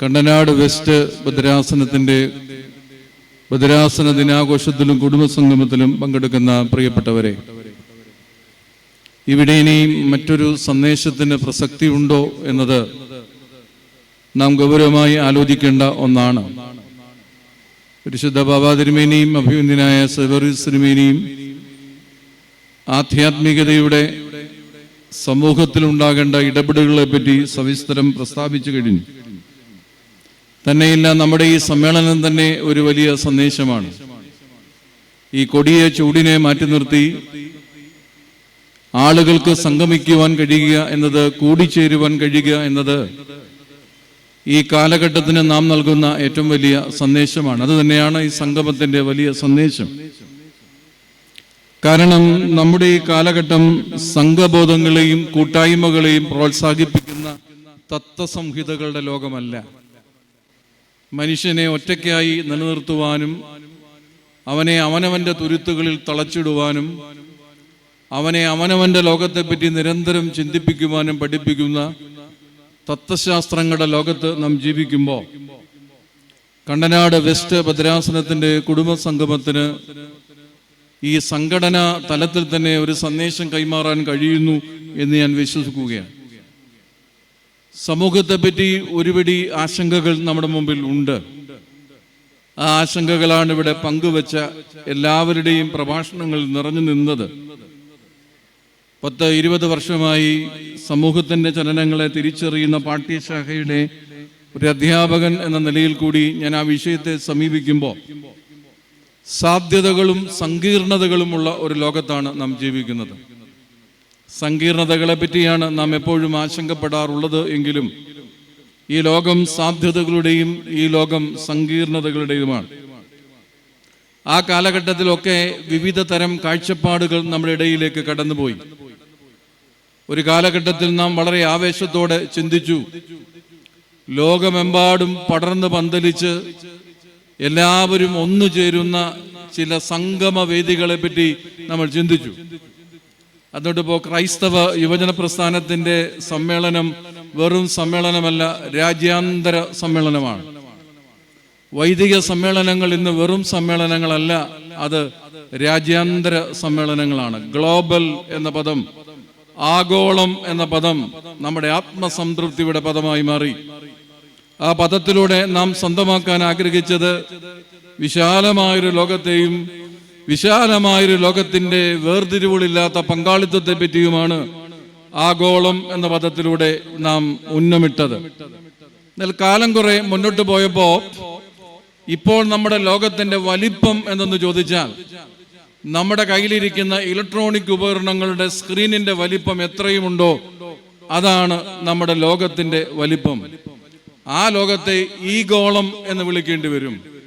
Kandanad west ഭദ്രാസനത്തിന്റെ ഭദ്രാസന ദിനാഘോഷത്തിലും കുടുംബസംഗമത്തിലും പങ്കെടുക്കുന്ന പ്രിയപ്പെട്ടവരെ ഇവിടെ ഇനിയും മറ്റൊരു സന്ദേശത്തിന് പ്രസക്തി ഉണ്ടോ എന്നത് നാം ഗൗരവമായി ആലോചിക്കേണ്ട ഒന്നാണ്. പരിശുദ്ധ ബാബാ തിരുമേനിയും അഭിമന്യനായ സെവറീസ് തിരുമേനിയും ആധ്യാത്മികതയുടെ സമൂഹത്തിലുണ്ടാകേണ്ട ഇടപെടലുകളെ പറ്റി സവിസ്തരം പ്രസ്താവിച്ചു കഴിഞ്ഞു. തന്നെയില്ല നമ്മുടെ ഈ സമ്മേളനം തന്നെ ഒരു വലിയ സന്ദേശമാണ്. ഈ കൊടിയ ചൂടിനെ മാറ്റി നിർത്തി ആളുകൾക്ക് സംഗമിക്കുവാൻ കഴിയുക എന്നത് കൂടിച്ചേരുവാൻ കഴിയുക എന്നത് ഈ കാലഘട്ടത്തിന് നാം നൽകുന്ന ഏറ്റവും വലിയ സന്ദേശമാണ്. അത് തന്നെയാണ് ഈ സംഗമത്തിന്റെ വലിയ സന്ദേശം. കാരണം നമ്മുടെ ഈ കാലഘട്ടം സംഘബോധങ്ങളെയും കൂട്ടായ്മകളെയും പ്രോത്സാഹിപ്പിക്കുന്ന തത്വസംഹിതകളുടെ ലോകമല്ല. മനുഷ്യനെ ഒറ്റയ്ക്കായി നിലനിർത്തുവാനും അവനെ അവനവന്റെ തുരുത്തുകളിൽ തളച്ചിടുവാനും അവനെ അവനവന്റെ ലോകത്തെപ്പറ്റി നിരന്തരം ചിന്തിപ്പിക്കുവാനും പഠിപ്പിക്കുന്ന തത്വശാസ്ത്രങ്ങളുടെ ലോകത്ത് നാം ജീവിക്കുമ്പോൾ കണ്ടനാട് വെസ്റ്റ് ഭദ്രാസനത്തിന്റെ കുടുംബ സംഗമത്തിന് ഈ സംഘടനാ തലത്തിൽ തന്നെ ഒരു സന്ദേശം കൈമാറാൻ കഴിയുന്നു എന്ന് ഞാൻ വിശ്വസിക്കുകയാണ്. സമൂഹത്തെ പറ്റി ഒരുപിടി ആശങ്കകൾ നമ്മുടെ മുമ്പിൽ ഉണ്ട്. ആ ആശങ്കകളാണ് ഇവിടെ പങ്കുവച്ച എല്ലാവരുടെയും പ്രഭാഷണങ്ങൾ നിറഞ്ഞു നിന്നത്. പത്ത് ഇരുപത് വർഷമായി സമൂഹത്തിന്റെ ചലനങ്ങളെ തിരിച്ചറിയുന്ന പാഠ്യശാഖയുടെ ഒരു അധ്യാപകൻ എന്ന നിലയിൽ കൂടി ഞാൻ ആ വിഷയത്തെ സമീപിക്കുമ്പോൾ സാധ്യതകളും സങ്കീർണതകളുമുള്ള ഒരു ലോകത്താണ് നാം ജീവിക്കുന്നത്. സങ്കീർണതകളെ പറ്റിയാണ് നാം എപ്പോഴും ആശങ്കപ്പെടാറുള്ളത് എങ്കിലും ഈ ലോകം സാധ്യതകളുടെയും ഈ ലോകം സങ്കീർണതകളുടെയുമാണ്. ആ കാലഘട്ടത്തിലൊക്കെ വിവിധ തരം കാഴ്ചപ്പാടുകൾ നമ്മുടെ ഇടയിലേക്ക് കടന്നുപോയി. ഒരു കാലഘട്ടത്തിൽ നാം വളരെ ആവേശത്തോടെ ചിന്തിച്ചു. ലോകമെമ്പാടും പടർന്ന് പന്തലിച്ച് എല്ലാവരും ഒന്നു ചേരുന്ന ചില സംഗമ വേദികളെ പറ്റി നമ്മൾ ചിന്തിച്ചു. അതുകൊണ്ട് ഇപ്പോൾ ക്രൈസ്തവ യുവജന പ്രസ്ഥാനത്തിന്റെ സമ്മേളനം വെറും സമ്മേളനമല്ല രാജ്യാന്തര സമ്മേളനമാണ്. വൈദിക സമ്മേളനങ്ങൾ ഇന്ന് വെറും സമ്മേളനങ്ങളല്ല അത് രാജ്യാന്തര സമ്മേളനങ്ങളാണ്. ഗ്ലോബൽ എന്ന പദം ആഗോളം എന്ന പദം നമ്മുടെ ആത്മസംതൃപ്തിയുടെ പദമായി മാറി. ആ പദത്തിലൂടെ നാം സ്വന്തമാക്കാൻ ആഗ്രഹിച്ചത് വിശാലമായൊരു ലോകത്തെയും വിശാലമായൊരു ലോകത്തിന്റെ വേർതിരിവുകളില്ലാത്ത പങ്കാളിത്തത്തെ പറ്റിയുമാണ് ആഗോളം എന്ന പദത്തിലൂടെ നാം ഉന്നമിട്ടത്. എന്നാൽ കാലം കുറെ മുന്നോട്ട് പോയപ്പോ ഇപ്പോൾ നമ്മുടെ ലോകത്തിന്റെ വലിപ്പം എന്തെന്ന് ചോദിച്ചാൽ നമ്മുടെ കയ്യിലിരിക്കുന്ന ഇലക്ട്രോണിക് ഉപകരണങ്ങളുടെ സ്ക്രീനിന്റെ വലിപ്പം എത്രയുമുണ്ടോ അതാണ് നമ്മുടെ ലോകത്തിന്റെ വലിപ്പം. ആ ലോകത്തെ ഈ ഗോളം എന്ന് വിളിക്കേണ്ടി വരും.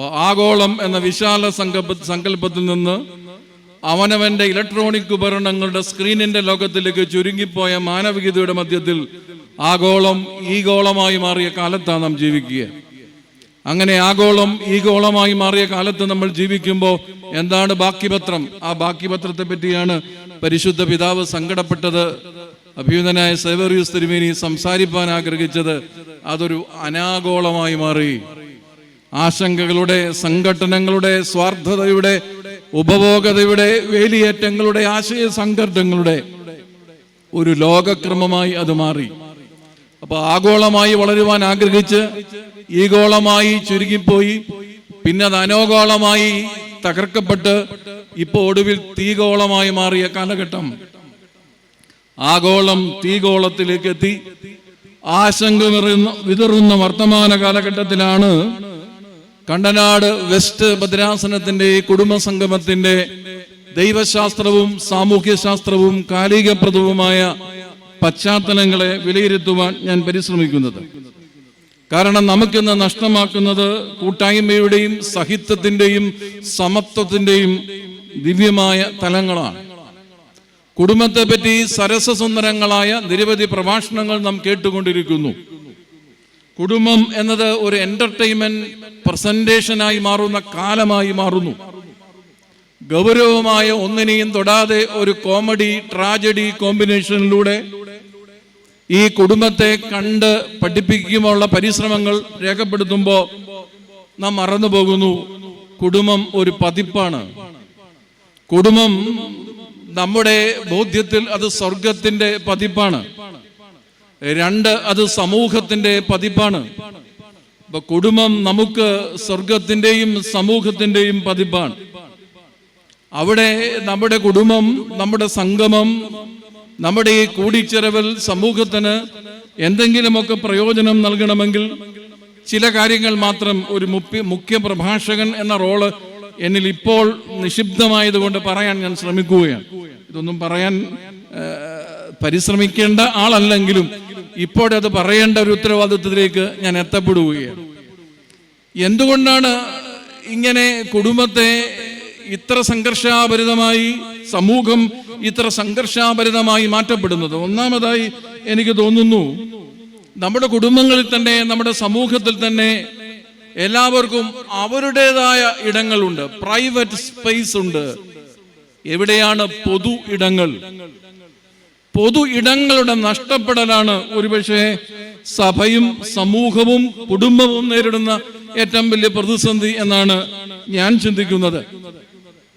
ആഗോളം എന്ന വിശാല സങ്കല്പ സങ്കല്പത്തിൽ നിന്ന് അവനവന്റെ ഇലക്ട്രോണിക് ഉപകരണങ്ങളുടെ സ്ക്രീനിന്റെ ലോകത്തിലേക്ക് ചുരുങ്ങിപ്പോയ മാനവികതയുടെ മധ്യത്തിൽ ആഗോളം ഈ ഗോളമായി മാറിയ കാലത്താണ് നാം ജീവിക്കുക. അങ്ങനെ ആഗോളം ഈ ഗോളമായി മാറിയ കാലത്ത് നമ്മൾ ജീവിക്കുമ്പോൾ എന്താണ് ബാക്കിപത്രം? ആ ബാക്കിപത്രത്തെ പറ്റിയാണ് പരിശുദ്ധ പിതാവ് സങ്കടപ്പെട്ടത്. അഭ്യുതനായ സേവറിയൂസ് തിരുമേനി സംസാരിപ്പാൻ ആഗ്രഹിച്ചത് അതൊരു അനാഗോളമായി മാറി. ആശങ്കകളുടെ സംഘടനകളുടെ സ്വാർത്ഥതയുടെ ഉപഭോഗതയുടെ വേലിയേറ്റങ്ങളുടെ ആശയ സംഘർഷങ്ങളുടെ ഒരു ലോകക്രമമായി അത് മാറി. അപ്പൊ ആഗോളമായി വളരുവാൻ ആഗ്രഹിച്ച് ഈഗോളമായി ഗോളമായി ചുരുങ്ങിപ്പോയി പിന്നെ അത് അനോഗോളമായി തകർക്കപ്പെട്ട് ഇപ്പൊ ഒടുവിൽ തീഗോളമായി മാറിയ കാലഘട്ടം. ആഗോളം തീഗോളത്തിലേക്ക് എത്തി. ആശങ്ക വിതറുന്ന വർത്തമാന കാലഘട്ടത്തിലാണ് കണ്ടനാട് വെസ്റ്റ് ഭദ്രാസനത്തിന്റെ കുടുംബ സംഗമത്തിന്റെ ദൈവശാസ്ത്രവും സാമൂഹ്യശാസ്ത്രവും കാലികപ്രദവുമായ പശ്ചാത്തലങ്ങളെ വിലയിരുത്തുവാൻ ഞാൻ പരിശ്രമിക്കുന്നത്. കാരണം നമുക്കിന്ന് നഷ്ടമാക്കുന്നത് കൂട്ടായ്മയുടെയും സഹിത്വത്തിന്റെയും സമത്വത്തിന്റെയും ദിവ്യമായ തലങ്ങളാണ്. കുടുംബത്തെ പറ്റി സരസസുന്ദരങ്ങളായ നിരവധി പ്രഭാഷണങ്ങൾ നാം കേട്ടുകൊണ്ടിരിക്കുന്നു. കുടുംബം എന്നത് ഒരു എന്റർടൈൻമെന്റ് പ്രസന്റേഷനായി മാറുന്ന കാലമായി മാറുന്നു. ഗൗരവമായ ഒന്നിനെയും തൊടാതെ ഒരു കോമഡി ട്രാജഡി കോമ്പിനേഷനിലൂടെ ഈ കുടുംബത്തെ കണ്ട് പഠിപ്പിക്കുമുള്ള പരിശ്രമങ്ങൾ രേഖപ്പെടുത്തുമ്പോൾ നാം മറന്നു പോകുന്നു. കുടുംബം ഒരു പതിപ്പാണ്. കുടുംബം നമ്മുടെ ബോധ്യത്തിൽ അത് സ്വർഗത്തിന്റെ പതിപ്പാണ്. രണ്ട് അത് സമൂഹത്തിന്റെ പതിപ്പാണ്. ഇപ്പൊ കുടുംബം നമുക്ക് സ്വർഗത്തിന്റെയും സമൂഹത്തിന്റെയും പതിപ്പാണ്. അവിടെ നമ്മുടെ കുടുംബം നമ്മുടെ സംഗമം നമ്മുടെ ഈ കൂടിച്ചേരവൽ സമൂഹത്തിന് എന്തെങ്കിലുമൊക്കെ പ്രയോജനം നൽകണമെങ്കിൽ ചില കാര്യങ്ങൾ മാത്രം ഒരു മുപ്പി മുഖ്യ പ്രഭാഷകൻ എന്ന റോൾ എന്നിൽ ഇപ്പോൾ നിക്ഷിപ്തമായതുകൊണ്ട് പറയാൻ ഞാൻ ശ്രമിക്കുകയാണ്. ഇതൊന്നും പറയാൻ പരിശ്രമിക്കേണ്ട ആളല്ലെങ്കിലും ഇപ്പോഴത് പറയേണ്ട ഒരു ഉത്തരവാദിത്വത്തിലേക്ക് ഞാൻ എത്തപ്പെടുകയാണ്. എന്തുകൊണ്ടാണ് ഇങ്ങനെ കുടുംബത്തെ ഇത്ര സംഘർഷാഭരിതമായി സമൂഹം ഇത്ര സംഘർഷാഭരിതമായി മാറ്റപ്പെടുന്നത്? ഒന്നാമതായി എനിക്ക് തോന്നുന്നു നമ്മുടെ കുടുംബങ്ങളിൽ തന്നെ നമ്മുടെ സമൂഹത്തിൽ തന്നെ എല്ലാവർക്കും അവരുടേതായ ഇടങ്ങളുണ്ട്. പ്രൈവറ്റ് സ്പേസ് ഉണ്ട്. എവിടെയാണ് പൊതു ഇടങ്ങൾ? പൊതു ഇടങ്ങളുടെ നഷ്ടപ്പെടലാണ് ഒരുപക്ഷെ സഭയും സമൂഹവും കുടുംബവും നേരിടുന്ന ഏറ്റവും വലിയ പ്രതിസന്ധി എന്നാണ് ഞാൻ ചിന്തിക്കുന്നത്.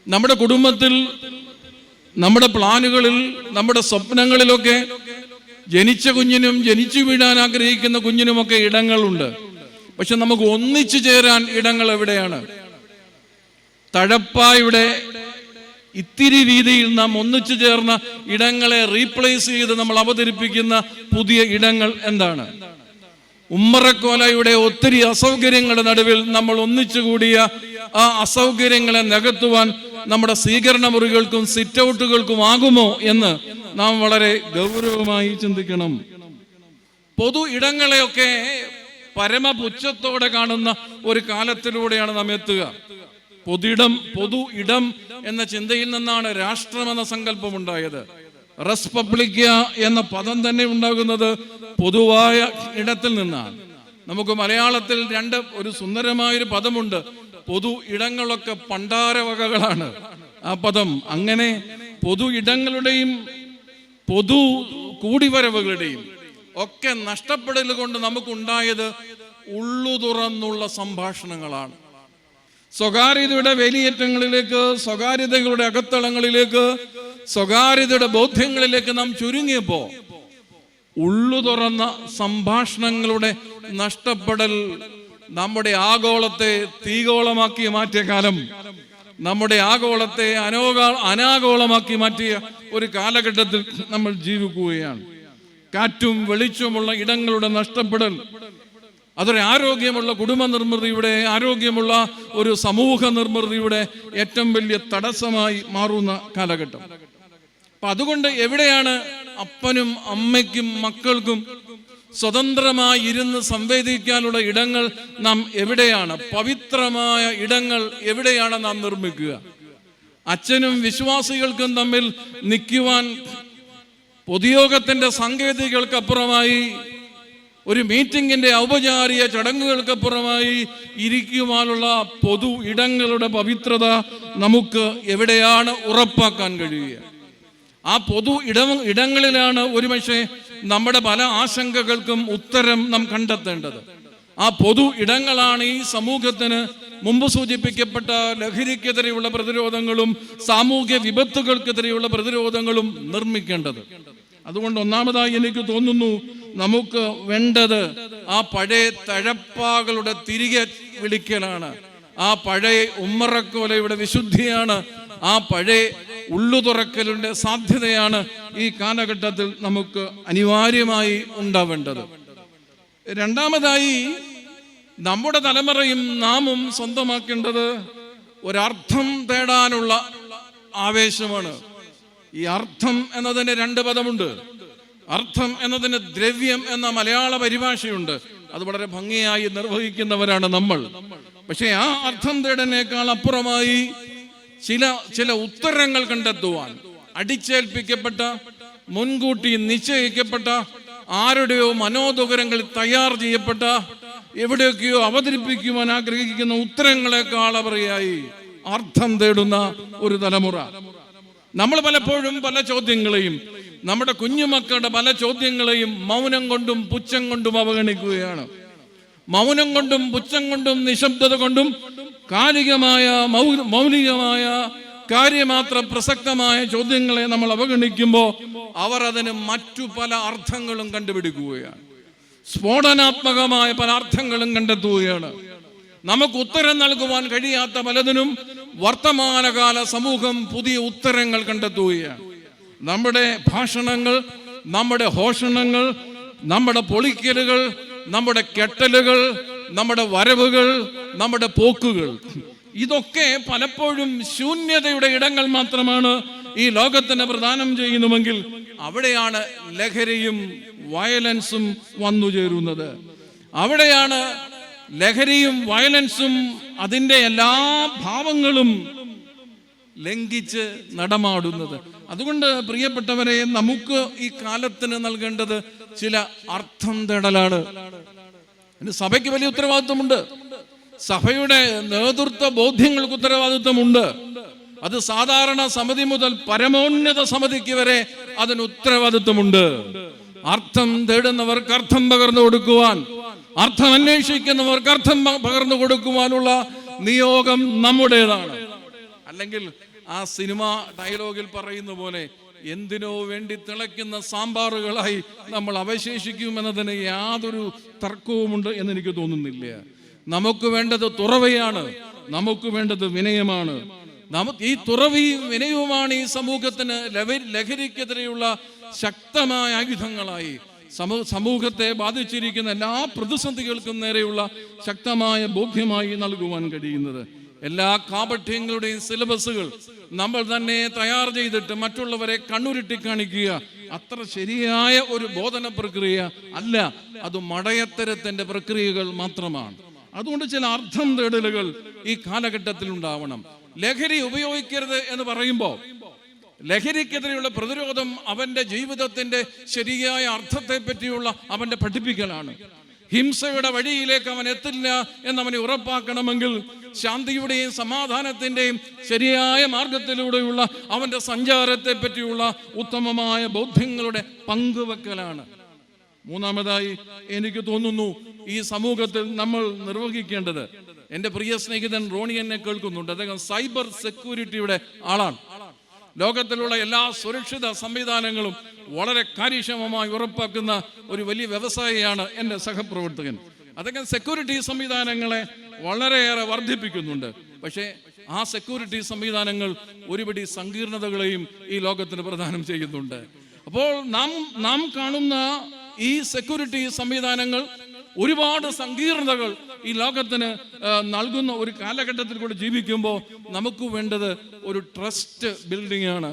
നമ്മുടെ കുടുംബത്തിൽ നമ്മുടെ പ്ലാനുകളിൽ നമ്മുടെ സ്വപ്നങ്ങളിലൊക്കെ ജനിച്ച കുഞ്ഞിനും ജനിച്ചു വീഴാൻ ആഗ്രഹിക്കുന്ന കുഞ്ഞിനുമൊക്കെ ഇടങ്ങളുണ്ട്. പക്ഷെ നമുക്ക് ഒന്നിച്ചു ചേരാൻ ഇടങ്ങൾ എവിടെയാണ്? തഴപ്പായുടെ ഇത്തിരി രീതിയിൽ നാം ഒന്നിച്ചു ചേർന്ന ഇടങ്ങളെ റീപ്ലേസ് ചെയ്ത് നമ്മൾ അവതരിപ്പിക്കുന്ന പുതിയ ഇടങ്ങൾ എന്താണ്? ഉമ്മറക്കോലയുടെ ഒത്തിരി അസൗകര്യങ്ങളുടെ നടുവിൽ നമ്മൾ ഒന്നിച്ചുകൂടിയ ആ അസൗകര്യങ്ങളെ നികത്തുവാൻ നമ്മുടെ സ്വീകരണ മുറികൾക്കും സിറ്റ് ഔട്ടുകൾക്കും ആകുമോ എന്ന് നാം വളരെ ഗൗരവമായി ചിന്തിക്കണം. പൊതു ഇടങ്ങളെയൊക്കെ പരമപുച്ഛത്തോടെ കാണുന്ന ഒരു കാലത്തിലൂടെയാണ് നാം എത്തുക. പൊതുയിടം പൊതു ഇടം എന്ന ചിന്തയിൽ നിന്നാണ് രാഷ്ട്രം എന്ന സങ്കല്പം ഉണ്ടായത് റെസ്പബ്ലിക്ക എന്ന പദം തന്നെ ഉണ്ടാകുന്നത് പൊതുവായ ഇടത്തിൽ നിന്നാണ്. നമുക്ക് മലയാളത്തിൽ രണ്ട് ഒരു സുന്ദരമായൊരു പദമുണ്ട്. പൊതു ഇടങ്ങളൊക്കെ പണ്ടാരവകകളാണ് ആ പദം അങ്ങനെ പൊതു ഇടങ്ങളുടെയും പൊതു കൂടിവരവുകളുടെയും ഒക്കെ നഷ്ടപ്പെടൽ കൊണ്ട് നമുക്കുണ്ടായത് ഉള്ളു തുറന്നുള്ള സംഭാഷണങ്ങളാണ്. സ്വകാര്യതയുടെ വേലിയേറ്റങ്ങളിലേക്ക് സ്വകാര്യതകളുടെ അകത്തളങ്ങളിലേക്ക് സ്വകാര്യതയുടെ ബോധ്യങ്ങളിലേക്ക് നാം ചുരുങ്ങിയപ്പോ ഉള്ളു തുറന്ന സംഭാഷണങ്ങളുടെ നഷ്ടപ്പെടൽ നമ്മുടെ ആഗോളത്തെ തീഗോളമാക്കി മാറ്റിയ കാലം നമ്മുടെ ആഗോളത്തെ അനോഗ അനാഗോളമാക്കി മാറ്റിയ ഒരു കാലഘട്ടത്തിൽ നമ്മൾ ജീവിക്കുകയാണ്. കാറ്റും വെളിച്ചുമുള്ള ഇടങ്ങളുടെ നഷ്ടപ്പെടൽ അതൊരു ആരോഗ്യമുള്ള കുടുംബ നിർമ്മിതിയുടെ ആരോഗ്യമുള്ള ഒരു സമൂഹ നിർമ്മിതിയുടെ ഏറ്റവും വലിയ തടസ്സമായി മാറുന്ന കാലഘട്ടം. അപ്പൊ അതുകൊണ്ട് എവിടെയാണ് അപ്പനും അമ്മയ്ക്കും മക്കൾക്കും സ്വതന്ത്രമായി ഇരുന്ന് സംവേദിക്കാനുള്ള ഇടങ്ങൾ നാം എവിടെയാണ്? പവിത്രമായ ഇടങ്ങൾ എവിടെയാണ് നാം നിർമ്മിക്കുക? അച്ഛനും വിശ്വാസികൾക്കും തമ്മിൽ നിൽക്കുവാൻ പൊതുയോഗത്തിന്റെ സാങ്കേതികൾക്കപ്പുറമായി ഒരു മീറ്റിംഗിന്റെ ഔപചാരിക ചടങ്ങുകൾക്ക് പുറമായി ഇരിക്കുവാനുള്ള പൊതു ഇടങ്ങളുടെ പവിത്രത നമുക്ക് എവിടെയാണ് ഉറപ്പാക്കാൻ കഴിയുക? ആ പൊതു ഇട ഇടങ്ങളിലാണ് ഒരുപക്ഷെ നമ്മുടെ പല ആശങ്കകൾക്കും ഉത്തരം നാം കണ്ടെത്തേണ്ടത്. ആ പൊതു ഇടങ്ങളാണ് ഈ സമൂഹത്തിന് മുമ്പ് സൂചിപ്പിക്കപ്പെട്ട ലഹരിക്കെതിരെയുള്ള പ്രതിരോധങ്ങളും സാമൂഹ്യ വിപത്തുകൾക്കെതിരെയുള്ള പ്രതിരോധങ്ങളും നിർമ്മിക്കേണ്ടത്. അതുകൊണ്ട് ഒന്നാമതായി എനിക്ക് തോന്നുന്നു നമുക്ക് വേണ്ടത് ആ പഴയ തഴപ്പാകളുടെ തിരികെ വിളിക്കലാണ്. ആ പഴയ ഉമ്മറക്കോലയുടെ വിശുദ്ധിയാണ്. ആ പഴയ ഉള്ളു തുറക്കലിന്റെ സാധ്യതയാണ് ഈ കാലഘട്ടത്തിൽ നമുക്ക് അനിവാര്യമായി ഉണ്ടാവേണ്ടത്. രണ്ടാമതായി നമ്മുടെ തലമുറയും നാമും സ്വന്തമാക്കേണ്ടത് ഒരർത്ഥം തേടാനുള്ള ആവേശമാണ്. ഈ അർത്ഥം എന്നതിന് രണ്ട് പദമുണ്ട്. അർത്ഥം എന്നതിന് ദ്രവ്യം എന്ന മലയാള പരിഭാഷയുണ്ട്. അത് വളരെ ഭംഗിയായി നിർവഹിക്കുന്നവരാണ് നമ്മൾ. പക്ഷേ ആ അർത്ഥം തേടനേക്കാൾ അപ്പുറമായി ചില ചില ഉത്തരങ്ങൾ കണ്ടെത്തുവാൻ അടിച്ചേൽപ്പിക്കപ്പെട്ട മുൻകൂട്ടി നിശ്ചയിക്കപ്പെട്ട ആരുടെയോ മനോദുകരങ്ങൾ തയ്യാർ ചെയ്യപ്പെട്ട എവിടെയൊക്കെയോ അവതരിപ്പിക്കുവാൻ ആഗ്രഹിക്കുന്ന ഉത്തരങ്ങളെക്കാൾ അവരെയായി അർത്ഥം തേടുന്ന ഒരു തലമുറ. നമ്മൾ പലപ്പോഴും പല ചോദ്യങ്ങളെയും നമ്മുടെ കുഞ്ഞുമക്കളുടെ പല ചോദ്യങ്ങളെയും മൗനം കൊണ്ടും പുച്ഛം കൊണ്ടും അവഗണിക്കുകയാണ്. മൗനം കൊണ്ടും പുച്ഛം കൊണ്ടും നിശബ്ദത കൊണ്ടും കാലികമായ മൗലികമായ കാര്യമാത്ര പ്രസക്തമായ ചോദ്യങ്ങളെ നമ്മൾ അവഗണിക്കുമ്പോൾ അവർ അതിന് മറ്റു പല അർത്ഥങ്ങളും കണ്ടുപിടിക്കുകയാണ്. സ്ഫോടനാത്മകമായ പല അർത്ഥങ്ങളും കണ്ടെത്തുകയാണ്. നമുക്ക് ഉത്തരം നൽകുവാൻ കഴിയാത്ത പലതിനും വർത്തമാനകാല സമൂഹം പുതിയ ഉത്തരങ്ങൾ കണ്ടെത്തുകയാണ്. നമ്മുടെ ഭാഷണങ്ങൾ നമ്മുടെ ഹോഷണങ്ങൾ നമ്മുടെ പൊളിക്കലുകൾ നമ്മുടെ കെട്ടലുകൾ നമ്മുടെ വരവുകൾ നമ്മുടെ പോക്കുകൾ. ഇതൊക്കെ പലപ്പോഴും ശൂന്യതയുടെ ഇടങ്ങൾ മാത്രമാണ് ഈ ലോകത്തിന് പ്രദാനം ചെയ്യുന്നുവെങ്കിൽ അവിടെയാണ് ലഹരിയും വയലൻസും വന്നു ചേരുന്നത് അവിടെയാണ് ലഹരിയും വയലൻസും അതിന്റെ എല്ലാ ഭാവങ്ങളും ലംഘിച്ച് നടമാടുന്നത്. അതുകൊണ്ട് പ്രിയപ്പെട്ടവരെ നമുക്ക് ഈ കാലത്തിന് നൽകേണ്ടത് ചില അർത്ഥം തേടലാണ്. സഭയ്ക്ക് വലിയ ഉത്തരവാദിത്വമുണ്ട്. സഭയുടെ നേതൃത്വ ബോധ്യങ്ങൾക്ക് ഉത്തരവാദിത്വമുണ്ട്. അത് സാധാരണ സമിതി മുതൽ പരമോന്നത സമിതിക്ക് വരെ അതിന് ഉത്തരവാദിത്വമുണ്ട്. അർത്ഥം തേടുന്നവർക്ക് അർത്ഥം പകർന്നു കൊടുക്കുവാൻ അർത്ഥം അന്വേഷിക്കുന്നവർക്ക് അർത്ഥം പകർന്നു കൊടുക്കുവാനുള്ള നിയോഗം നമ്മുടേതാണ്. അല്ലെങ്കിൽ ആ സിനിമ ഡയലോഗിൽ പറയുന്ന പോലെ എന്തിനോ വേണ്ടി തിളയ്ക്കുന്ന സാമ്പാറുകളായി നമ്മൾ അവശേഷിക്കുമെന്നതിന് യാതൊരു തർക്കവുമുണ്ട് എന്ന് എനിക്ക് തോന്നുന്നില്ല. നമുക്ക് വേണ്ടത് തുറവയാണ് നമുക്ക് വേണ്ടത് വിനയമാണ്. നമുക്ക് ഈ തുറവിയും വിനയവുമാണ് ഈ സമൂഹത്തിന് ലഹരി ലഹരിക്കെതിരെയുള്ള ശക്തമായ ആയുധങ്ങളായി സമൂ- സമൂഹത്തെ ബാധിച്ചിരിക്കുന്ന എല്ലാ പ്രതിസന്ധികൾക്കും നേരെയുള്ള ശക്തമായ ബോധ്യമായി നൽകുവാൻ കഴിയുന്നത്. എല്ലാ കാപഠ്യങ്ങളുടെയും സിലബസുകൾ നമ്മൾ തന്നെ തയ്യാർ ചെയ്തിട്ട് മറ്റുള്ളവരെ കണ്ണുരുട്ടി കാണിക്കുക. അത്ര ശരിയായ ഒരു ബോധന പ്രക്രിയ അല്ല. അത് മടയത്തരത്തിന്റെ പ്രക്രിയകൾ മാത്രമാണ്. അതുകൊണ്ട് ചില അർത്ഥം തേടലുകൾ ഈ കാലഘട്ടത്തിൽ ഉണ്ടാവണം ലഹരി ഉപയോഗിക്കരുത് എന്ന് പറയുമ്പോൾ ലഹരിക്കെതിരെയുള്ള പ്രതിരോധം അവന്റെ ജീവിതത്തിന്റെ ശരിയായ അർത്ഥത്തെ പറ്റിയുള്ള അവന്റെ പഠിപ്പിക്കലാണ്. ഹിംസയുടെ വഴിയിലേക്ക് അവൻ എത്തില്ല എന്നവനെ ഉറപ്പാക്കണമെങ്കിൽ ശാന്തിയുടെയും സമാധാനത്തിന്റെയും ശരിയായ മാർഗത്തിലൂടെയുള്ള അവന്റെ സഞ്ചാരത്തെ പറ്റിയുള്ള ഉത്തമമായ ബോധ്യങ്ങളുടെ പങ്കുവെക്കലാണ്. മൂന്നാമതായി എനിക്ക് തോന്നുന്നു ഈ സമൂഹത്തിൽ നമ്മൾ നിർവഹിക്കേണ്ടത്. എന്റെ പ്രിയ സ്നേഹിതൻ റോണി എന്നെ കേൾക്കുന്നുണ്ട്. അദ്ദേഹം സൈബർ സെക്യൂരിറ്റിയുടെ ആളാണ്. ലോകത്തിലുള്ള എല്ലാ സുരക്ഷിത സംവിധാനങ്ങളും വളരെ കാര്യക്ഷമമായി ഉറപ്പാക്കുന്ന ഒരു വലിയ വ്യവസായിയാണ് എന്റെ സഹപ്രവർത്തകൻ. അതൊക്കെ സെക്യൂരിറ്റി സംവിധാനങ്ങളെ വളരെയേറെ വർദ്ധിപ്പിക്കുന്നുണ്ട്. പക്ഷേ ആ സെക്യൂരിറ്റി സംവിധാനങ്ങൾ ഒരുപടി സങ്കീർണതകളെയും ഈ ലോകത്തിന് പ്രദാനം ചെയ്യുന്നുണ്ട്. അപ്പോൾ നാം നാം കാണുന്ന ഈ സെക്യൂരിറ്റി സംവിധാനങ്ങൾ ഒരുപാട് സങ്കീർണതകൾ ഈ ലോകത്തിന് നൽകുന്ന ഒരു കാലഘട്ടത്തിൽ കൂടെ ജീവിക്കുമ്പോൾ നമുക്ക് വേണ്ടത് ഒരു ട്രസ്റ്റ് ബിൽഡിംഗ് ആണ്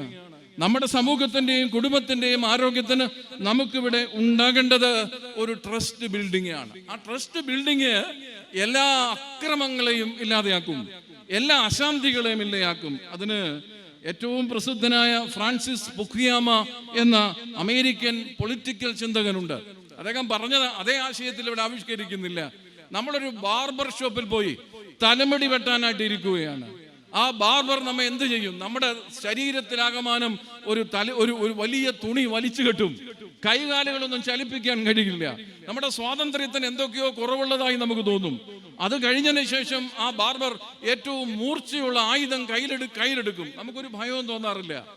നമ്മുടെ സമൂഹത്തിന്റെയും കുടുംബത്തിന്റെയും ആരോഗ്യത്തിന് നമുക്കിവിടെ ഉണ്ടാകേണ്ടത് ഒരു ട്രസ്റ്റ് ബിൽഡിംഗ് ആണ് ആ ട്രസ്റ്റ് ബിൽഡിംഗ് എല്ലാ അക്രമങ്ങളെയും ഇല്ലാതെയാക്കും. എല്ലാ അശാന്തികളെയും ഇല്ലയാക്കും അതിന് ഏറ്റവും പ്രസിദ്ധനായ ഫ്രാൻസിസ് പുഖിയാമ എന്ന അമേരിക്കൻ പൊളിറ്റിക്കൽ ചിന്തകനുണ്ട്. അദ്ദേഹം പറഞ്ഞത് അതേ ആശയത്തിൽ ഇവിടെ ആവിഷ്കരിക്കുന്നില്ല. നമ്മളൊരു ബാർബർ ഷോപ്പിൽ പോയി തലമുടി വെട്ടാനായിട്ട് ഇരിക്കുകയാണ്. ആ ബാർബർ നമ്മെ എന്ത് ചെയ്യും? നമ്മുടെ ശരീരത്തിലാകമാനം ഒരു തല ഒരു ഒരു വലിയ തുണി വലിച്ചു കെട്ടും. കൈകാലുകളൊന്നും ചലിപ്പിക്കാൻ കഴിയില്ല. നമ്മുടെ സ്വാതന്ത്ര്യത്തിന് എന്തൊക്കെയോ കുറവുള്ളതായി നമുക്ക് തോന്നും. അത് കഴിഞ്ഞതിന് ശേഷം ആ ബാർബർ ഏറ്റവും മൂർച്ചയുള്ള ആയുധം കയ്യിലെടു കയ്യിലെടുക്കും. നമുക്കൊരു ഭയവും തോന്നാറില്ല.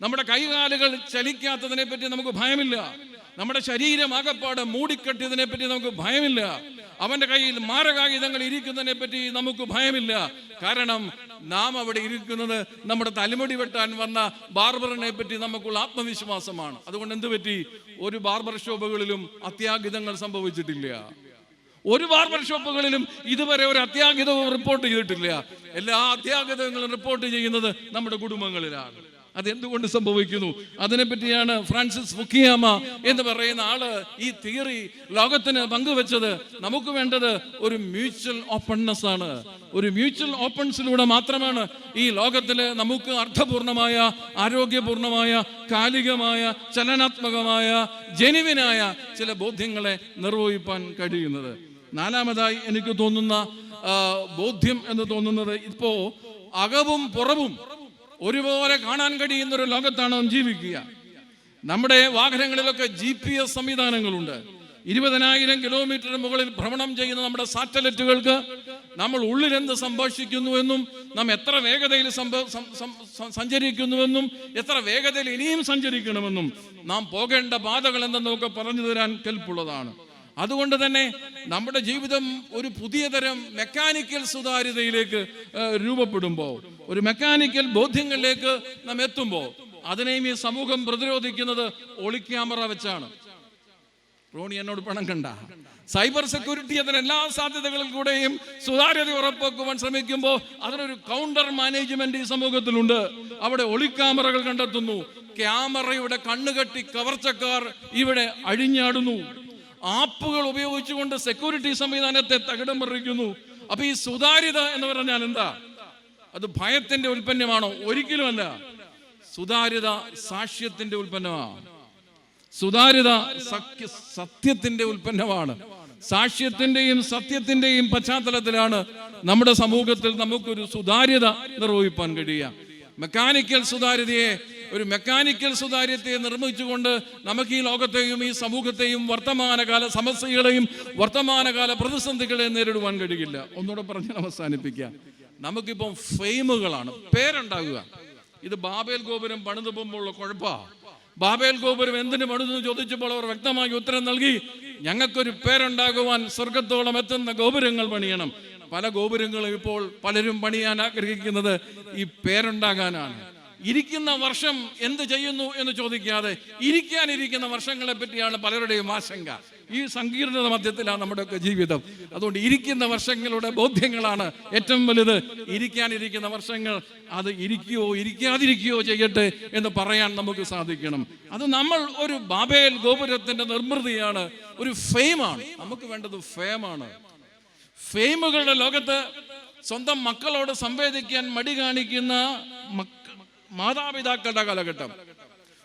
നമ്മുടെ കൈകാലുകൾ ചലിക്കാത്തതിനെ പറ്റി നമുക്ക് ഭയമില്ല. നമ്മുടെ ശരീരം ആകപ്പാട് മൂടിക്കെട്ടിയതിനെ പറ്റി നമുക്ക് ഭയമില്ല. അവന്റെ കയ്യിൽ മാരകായുധങ്ങൾ ഇരിക്കുന്നതിനെ പറ്റി നമുക്ക് ഭയമില്ല. കാരണം നാം അവിടെ ഇരിക്കുന്നത് നമ്മുടെ തലമുടി വെട്ടാൻ വന്ന ബാർബറിനെ പറ്റി നമുക്കുള്ള ആത്മവിശ്വാസമാണ്. അതുകൊണ്ട് എന്ത് പറ്റി? ഒരു ബാർബർ ഷോപ്പുകളിലും അത്യാഹിതങ്ങൾ സംഭവിച്ചിട്ടില്ല. ഒരു ബാർബർ ഷോപ്പുകളിലും ഇതുവരെ ഒരു അത്യാഹിതവും റിപ്പോർട്ട് ചെയ്തിട്ടില്ല. എല്ലാ അത്യാഹിതങ്ങളും റിപ്പോർട്ട് ചെയ്യുന്നത് നമ്മുടെ കുടുംബങ്ങളിലാണ്. അതെന്തുകൊണ്ട് സംഭവിക്കുന്നു? അതിനെപ്പറ്റിയാണ് ഫ്രാൻസിസ് ഫുക്കിയാമ എന്ന് പറയുന്ന ആൾ ഈ തിയറി ലോകത്തിന് പങ്കുവെച്ചത്. നമുക്ക് വേണ്ടത് ഒരു മ്യൂച്വൽ ഓപ്പൺനെസ് ആണ്. ഒരു മ്യൂച്വൽ ഓപ്പൺസിലൂടെ മാത്രമാണ് ഈ ലോകത്തിലെ നമുക്ക് അർത്ഥപൂർണമായ ആരോഗ്യപൂർണമായ കാലികമായ ചലനാത്മകമായ ജനുവിനായ ചില ബോധ്യങ്ങളെ നിർവഹിപ്പാൻ കഴിയുന്നത്. നാലാമതായി എനിക്ക് തോന്നുന്ന ബോധ്യം എന്ന് തോന്നുന്നത് ഇപ്പോ അകവും പുറവും ഒരുപോലെ കാണാൻ കഴിയുന്ന ഒരു ലോകത്താണ് നാം ജീവിക്കുക. നമ്മുടെ വാഹനങ്ങളിലൊക്കെ ജി പി എസ് സംവിധാനങ്ങളുണ്ട്. ഇരുപതിനായിരം കിലോമീറ്റർ മുകളിൽ ഭ്രമണം ചെയ്യുന്ന നമ്മുടെ സാറ്റലൈറ്റുകൾക്ക് നമ്മൾ ഉള്ളിൽ എന്ത് സംഭാഷിക്കുന്നുവെന്നും നാം എത്ര വേഗതയിൽ സഞ്ചരിക്കുന്നുവെന്നും എത്ര വേഗതയിൽ ഇനിയും സഞ്ചരിക്കണമെന്നും നാം പോകേണ്ട പാതകൾ എന്തെന്നൊക്കെ പറഞ്ഞു തരാൻ കെൽപ്പുള്ളതാണ്. അതുകൊണ്ട് തന്നെ നമ്മുടെ ജീവിതം ഒരു പുതിയ തരം മെക്കാനിക്കൽ സുതാര്യതയിലേക്ക് രൂപപ്പെടുമ്പോൾ ഒരു മെക്കാനിക്കൽ ബോധ്യങ്ങളിലേക്ക് നാം എത്തുമ്പോൾ അതിനെയും ഈ സമൂഹം പ്രതിരോധിക്കുന്നത് ഒളിക്യാമറ വെച്ചാണ്. റോണി എന്നോട് പണം കണ്ട. സൈബർ സെക്യൂരിറ്റി അതിന് എല്ലാ സാധ്യതകളിൽ കൂടെയും സുതാര്യത ഉറപ്പാക്കുവാൻ ശ്രമിക്കുമ്പോൾ അതിനൊരു കൗണ്ടർ മാനേജ്മെന്റ് ഈ സമൂഹത്തിലുണ്ട്. അവിടെ ഒളിക്യാമറകൾ കണ്ടെത്തുന്നു. ക്യാമറയുടെ കണ്ണുകെട്ടി കവർച്ചക്കാർ ഇവിടെ അഴിഞ്ഞാടുന്നു. ആപ്പുകൾ ഉപയോഗിച്ചുകൊണ്ട് സെക്യൂരിറ്റി സംവിധാനത്തെ തകിടം മറിക്കുന്നു അപ്പൊ ഈ സുതാര്യത എന്ന് പറഞ്ഞാൽ എന്താ? അത് ഭയത്തിന്റെ ഉൽപ്പന്നമാണോ? ഒരിക്കലുമല്ല. സുതാര്യത സാക്ഷ്യത്തിന്റെ ഉൽപ്പന്നമാണ് സുതാര്യത സത്യ സത്യത്തിന്റെ ഉൽപ്പന്നമാണ്. സാക്ഷ്യത്തിന്റെയും സത്യത്തിന്റെയും പശ്ചാത്തലത്തിലാണ് നമ്മുടെ സമൂഹത്തിൽ നമുക്കൊരു സുതാര്യത നിർവഹിപ്പാൻ കഴിയുക. മെക്കാനിക്കൽ സുതാര്യതയെ ഒരു മെക്കാനിക്കൽ സുതാര്യത്തെ നിർമ്മിച്ചുകൊണ്ട് നമുക്ക് ഈ ലോകത്തെയും ഈ സമൂഹത്തെയും വർത്തമാനകാല സമസ്യകളെയും വർത്തമാനകാല പ്രതിസന്ധികളെയും നേരിടുവാൻ കഴിയില്ല. ഒന്നുകൂടെ പറഞ്ഞ് അവസാനിപ്പിക്കാം നമുക്കിപ്പം ഫെയിമുകളാണ് പേരുണ്ടാകുക. ഇത് ബാബേൽ ഗോപുരം പണിതുമ്പോഴുള്ള കുഴപ്പ. കുഴപ്പമാണ് ബാബേൽ ഗോപുരം എന്തിനു പണിതെന്ന് ചോദിച്ചപ്പോൾ അവർ വ്യക്തമായി ഉത്തരം നൽകി ഞങ്ങൾക്കൊരു പേരുണ്ടാകുവാൻ സ്വർഗത്തോളം എത്തുന്ന ഗോപുരങ്ങൾ പണിയണം. പല ഗോപുരങ്ങളും ഇപ്പോൾ പലരും പണിയാൻ ആഗ്രഹിക്കുന്നത് ഈ പേരുണ്ടാകാനാണ്. ഇരിക്കുന്ന വർഷം എന്ത് ചെയ്യുന്നു എന്ന് ചോദിക്കാതെ ഇരിക്കാനിരിക്കുന്ന വർഷങ്ങളെ പറ്റിയാണ് പലരുടെയും ആശങ്ക. ഈ സങ്കീർണത മധ്യത്തിലാണ് നമ്മുടെയൊക്കെ ജീവിതം. അതുകൊണ്ട് ഇരിക്കുന്ന വർഷങ്ങളുടെ ബോധ്യങ്ങളാണ് ഏറ്റവും വലുത്. ഇരിക്കാനിരിക്കുന്ന വർഷങ്ങൾ അത് ഇരിക്കുകയോ ഇരിക്കാതിരിക്കുകയോ ചെയ്യട്ടെ എന്ന് പറയാൻ നമുക്ക് സാധിക്കണം. അത് നമ്മൾ ഒരു ബാബേൽ ഗോപുരത്തിന്റെ നിർമ്മിതിയാണ്. ഒരു ഫെയിമാണ്. നമുക്ക് വേണ്ടത് ഫെയിമാണ്. ഫെയിമുകളുടെ ലോകത്ത് സ്വന്തം മക്കളോട് സംവേദിക്കാൻ മടി കാണിക്കുന്ന മാതാപിതാക്കളുടെ കാലഘട്ടം.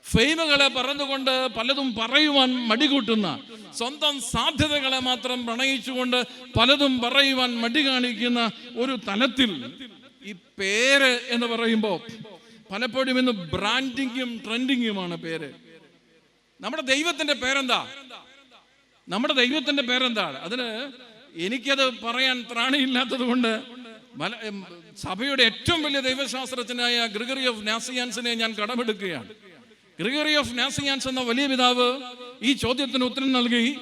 ഫെയിമുകളെ പറഞ്ഞുകൊണ്ട് പലതും പറയുവാൻ മടികൂട്ടുന്ന സ്വന്തം സാധ്യതകളെ മാത്രം പ്രണയിച്ചുകൊണ്ട് പലതും പറയുവാൻ മടി കാണിക്കുന്ന ഒരു തലത്തിൽ ഈ പേര് എന്ന് പറയുമ്പോൾ പലപ്പോഴും ഇന്ന് ബ്രാൻഡിങ്ങും ട്രെൻഡിങ്ങുമാണ് പേര്. നമ്മുടെ ദൈവത്തിന്റെ പേരെന്താ? നമ്മുടെ ദൈവത്തിന്റെ പേരെന്താണ്? അതിന് എനിക്കത് പറയാൻ ത്രാണിയില്ലാത്തത് കൊണ്ട് സഭയുടെ ഏറ്റവും വലിയ ദൈവശാസ്ത്രജ്ഞനായ ഗ്രിഗറി ഓഫ് നാസിയാൻസിനെ ഞാൻ കടമെടുക്കുകയാണ്. ഗ്രിഗറി ഓഫ് നാസിയാൻസ് എന്ന വലിയ പിതാവ് ഈ ചോദ്യത്തിന് ഉത്തരം നൽകി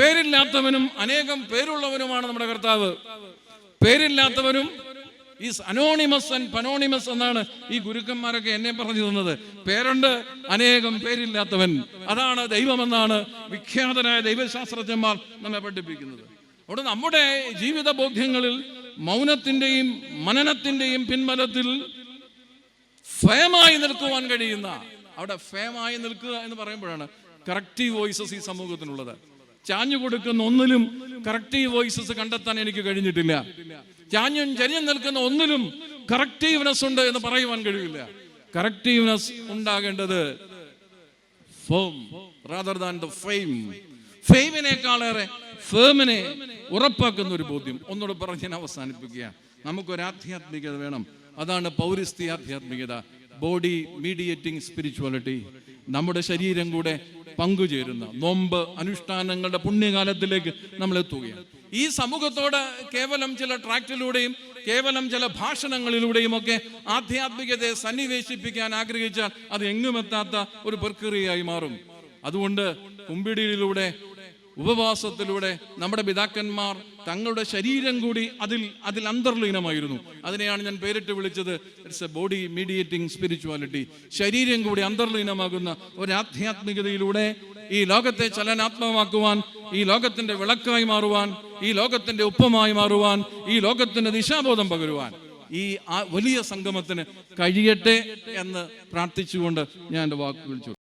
പേരില്ലാത്തവനും അനേകം പേരുള്ളവനുമാണ് നമ്മുടെ കർത്താവ്. പേരില്ലാത്തവനും ഈ അനോണിമസ് ആൻഡ് പനോണിമസ് എന്നാണ് ഈ ഗുരുക്കന്മാരൊക്കെ എന്നെ പറഞ്ഞു തന്നത്. പേരുണ്ട് അനേകം പേരില്ലാത്തവൻ. അതാണ് ദൈവമെന്നാണ് വിഖ്യാതനായ ദൈവശാസ്ത്രജ്ഞന്മാർ നമ്മെ പഠിപ്പിക്കുന്നത്. അവിടെ നമ്മുടെ ജീവിത ബോധ്യങ്ങളിൽ മൗനത്തിന്റെയും മനനത്തിന്റെയും പിൻബലത്തിൽ ഫയമായി നിൽക്കുവാൻ കഴിയുന്ന അവിടെ ഫയമായി നിൽക്കുക എന്ന് പറയുമ്പോഴാണ് കറക്റ്റീവ് വോയിസസ് ഈ സമൂഹത്തിനുള്ളത് ചാഞ്ഞു കൊടുക്കുന്ന ഒന്നിലും കറക്റ്റീവ് വോയിസസ് കണ്ടെത്താൻ എനിക്ക് കഴിഞ്ഞിട്ടില്ല. ചാഞ്ഞും ചരിഞ്ഞും നിൽക്കുന്ന ഒന്നിലും കറക്റ്റീവ്നെസ് ഉണ്ട് എന്ന് പറയുവാൻ കഴിയില്ല. കറക്റ്റീവ്നെസ് ഉണ്ടാകേണ്ടത് firm rather than the fame ഫെയിമിനേക്കാളേറെ ഫേമിനെ ഉറപ്പാക്കുന്ന ഒരു ബോധ്യം. ഒന്നുകൂടെ പറഞ്ഞ് ഞാൻ അവസാനിപ്പിക്കുക. നമുക്കൊരു ആധ്യാത്മികത വേണം. അതാണ് പൗരസ്ത്യ ആധ്യാത്മികത ബോഡി മീഡിയേറ്റിംഗ് സ്പിരിച്വാലിറ്റി. നമ്മുടെ ശരീരം കൂടെ പങ്കുചേരുന്ന നോമ്പ് അനുഷ്ഠാനങ്ങളുടെ പുണ്യകാലത്തിലേക്ക് നമ്മൾ എത്തുകയാണ് ഈ സമൂഹത്തോട് കേവലം ചില ട്രാക്റ്റിലൂടെയും കേവലം ചില ഭാഷണങ്ങളിലൂടെയും ഒക്കെ ആധ്യാത്മികതയെ സന്നിവേശിപ്പിക്കാൻ ആഗ്രഹിച്ചാൽ അത് എങ്ങുമെത്താത്ത ഒരു പ്രക്രിയയായി മാറും. അതുകൊണ്ട് കുമ്പിടിയിലൂടെ ഉപവാസത്തിലൂടെ നമ്മുടെ പിതാക്കന്മാർ തങ്ങളുടെ ശരീരം കൂടി അതിൽ അതിൽ അന്തർലീനമായിരുന്നു. അതിനെയാണ് ഞാൻ പേരിട്ട് വിളിച്ചത്. It's a body mediating spirituality ശരീരം കൂടി അന്തർലീനമാകുന്ന ഒരു ആധ്യാത്മികതയിലൂടെ ഈ ലോകത്തെ ചലനാത്മകമാക്കുവാൻ ഈ ലോകത്തിന്റെ വിളക്കായി മാറുവാൻ ഈ ലോകത്തിന്റെ ഉപ്പമായി മാറുവാൻ ഈ ലോകത്തിന്റെ ദിശാബോധം പകരുവാൻ ഈ വലിയ സംഗമത്തിന് കഴിയട്ടെ എന്ന് പ്രാർത്ഥിച്ചുകൊണ്ട് ഞാൻ എന്റെ വാക്കുകൾ.